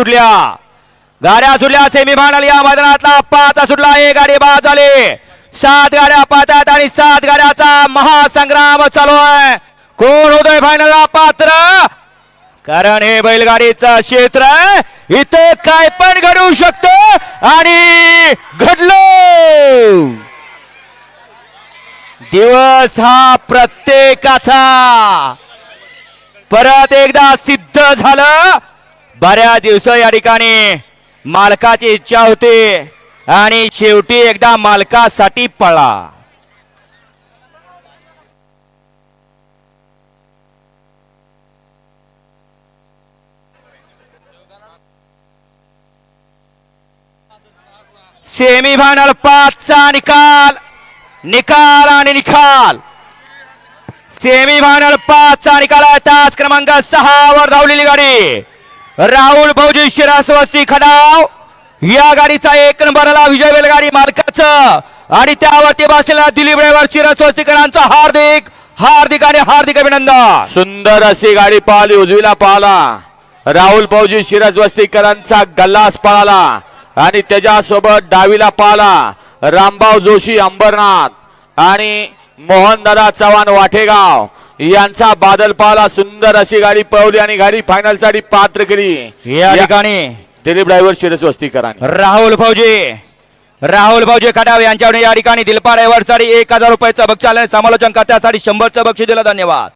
सुटल्या. गाड्या सुटल्या सेमी फायनल या मैदानातला पाच सुटला एक गाडी बाद झाली. सात गाड्या पाहतात आणि सात गाड्याचा महासंग्राम चालू आहे. कोण होतोय फायनलला पात्र? कारण हे बैलगाडीचं क्षेत्र इथं इथे काय पण घडू शकत आणि घडलं. दिवस हा प्रत्येकाचा. परत एकदा सिद्ध झालं. बऱ्याच दिवस या ठिकाणी मालकाची इच्छा होती आणि शेवटी एकदा मालकासाठी पळा. सेमी फायनल पाचचा निकाल निकाल आणि निकाल सेमी फायनल पाचचा निकाल आहे. तास क्रमांक सहा वर धावलेली गाडी. राहुल भाऊजी शिरासवस्ती खडाव. या गाडीचा एक नंबरला विजय बैलगाडी मालकाचं. आणि त्यावरती बसलेला दिलीप ड्रायव्हर शिरासवस्तीकरांचा हार्दिक हार्दिक आणि हार्दिक अभिनंदन. सुंदर अशी गाडी पाहली उजवीला पाहला. राहुल भाऊजी शिरासवस्तीकरांचा गल्लास पळाला आणि त्याच्यासोबत डावीला पाहला. रामभाऊ जोशी अंबरनाथ. आणि मोहनदादा चव्हाण वाठेगाव. यांचा बादल पळाला सुंदर अशी गाडी पळवली आणि गाडी फायनलसाठी पात्र केली. या ठिकाणी दिलीप ड्रायव्हर शिरस वस्तीकरांनी राहुल भाऊजी राहुल भाऊजी खडाव यांच्याकडे या ठिकाणी दिलपा ड्रायव्हरसाठी एक हजार रुपयाचं बक्षीस आलं समालोचन करण्यासाठी शंभरचं बक्षीस दिलं. धन्यवाद.